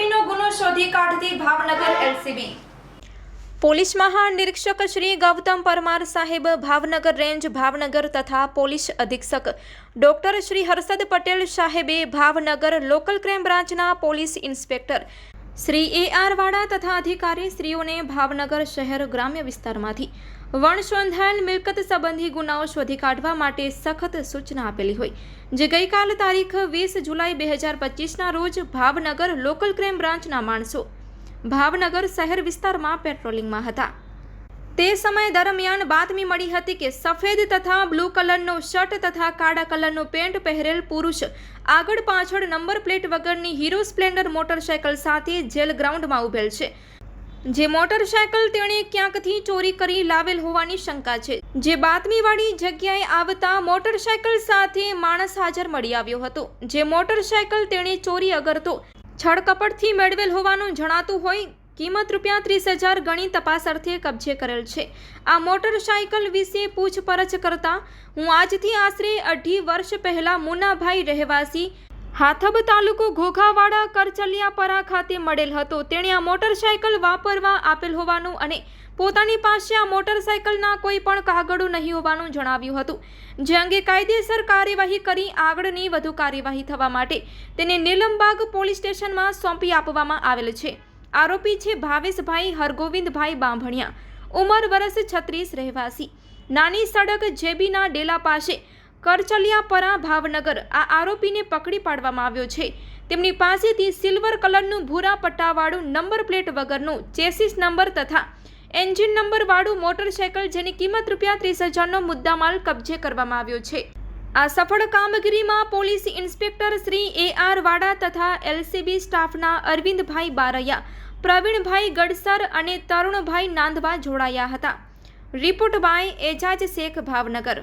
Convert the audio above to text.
છોકરીનો ગુનો શોધી કાઢતી ભાવનગર એલસીબી પોલીસ મહાનિરીક્ષક શ્રી ગૌતમ પરમાર સાહેબ ભાવનગર રેન્જ ભાવનગર તથા પોલીસ અધિક્ષક ડોક્ટર શ્રી હર્ષદ પટેલ સાહેબે ભાવનગર લોકલ ક્રાઇમ બ્રાન્ચના police inspector Shri A R Vada તથા અધિકારી શ્રીઓને ભાવનગર શહેર ગ્રામ્ય વિસ્તારમાંથી વણસંધાયેલ મિલકત સંબંધી ગુનાઓ શોધી કાઢવા માટે સખત સૂચના આપેલી હોય. જે ગઈકાલ તારીખ વીસ જુલાઈ બે હજાર પચીસના રોજ ભાવનગર લોકલ ક્રાઇમ બ્રાન્ચના માણસો ભાવનગર શહેર વિસ્તારમાં પેટ્રોલિંગમાં હતા. તે સમય દરમિયાન બાતમી મળી હતી કે સફેદ તથા બ્લુ કલરનો શર્ટ તથા કાળા કલરનો પેન્ટ પહેરેલ પુરુષ આગળ પાછળ નંબર પ્લેટ વગરની હીરો સ્પ્લેન્ડર મોટરસાયકલ સાથે જેલ ગ્રાઉન્ડમાં ઉભેલ છે. જે મોટરસાયકલ તેણે ક્યાંકથી ચોરી કરી લાવેલ હોવાની શંકા છે. જે બાતમીવાળી જગ્યાએ આવતા મોટરસાયકલ સાથે માણસ હાજર મળી આવ્યો હતો. જે મોટરસાયકલ તેણે ચોરી અગરતો છળકપટથી મેળવેલ હોવાનું જણાતું હોય કિંમત રૂપિયા ત્રીસ હજાર ગણી તપાસ અર્થે કબજે કરેલ છે. આ મોટરસાયકલ વિશે પૂછપરછ કરતા હું આજથી આશરે અઢી વર્ષ પહેલા મુનાભાઈ રહેવાસી હાથબ તાલુકો ઘોઘાવાડા કરચલિયાપરા ખાતે મળેલ હતો. તેણે આ મોટરસાયકલ વાપરવા આપેલ હોવાનું અને પોતાની પાસે આ મોટરસાયકલના કોઈ પણ કાગળો નહીં હોવાનું જણાવ્યું હતું. જે અંગે કાયદેસર કાર્યવાહી કરી આગળની વધુ કાર્યવાહી થવા માટે તેને નીલમબાગ પોલીસ સ્ટેશનમાં સોંપી આપવામાં આવેલ છે. આરોપી છે ભાવેશભાઈ હરગોવિંદભાઈ બાંભણિયા. ઉંમર વર્ષ છત્રીસ રહેવાસી. નાની સડક જેબીના ડેલા પાસે કરચલિયાપરા ભાવનગર આ આરોપીને પકડી પાડવામાં આવ્યો છે. તેમની પાસેથી સિલ્વર કલરનું ભૂરા પટ્ટાવાળું નંબર પ્લેટ વગરનું ચેસિસ નંબર તથા એન્જિન નંબરવાળું મોટરસાયકલ જેની કિંમત રૂપિયા ત્રીસ હજારનો મુદ્દામાલ કબજે કરવામાં આવ્યો છે. આ સફળ કામગીરીમાં police inspector Shri A R Vada તથા એલસીબી સ્ટાફના અરવિંદભાઈ બારૈયા, પ્રવીણભાઈ ગડસર અને તરુણભાઈ નાંદવા જોડાયા હતા. Report by Ejaz Shaikh Bhavnagar.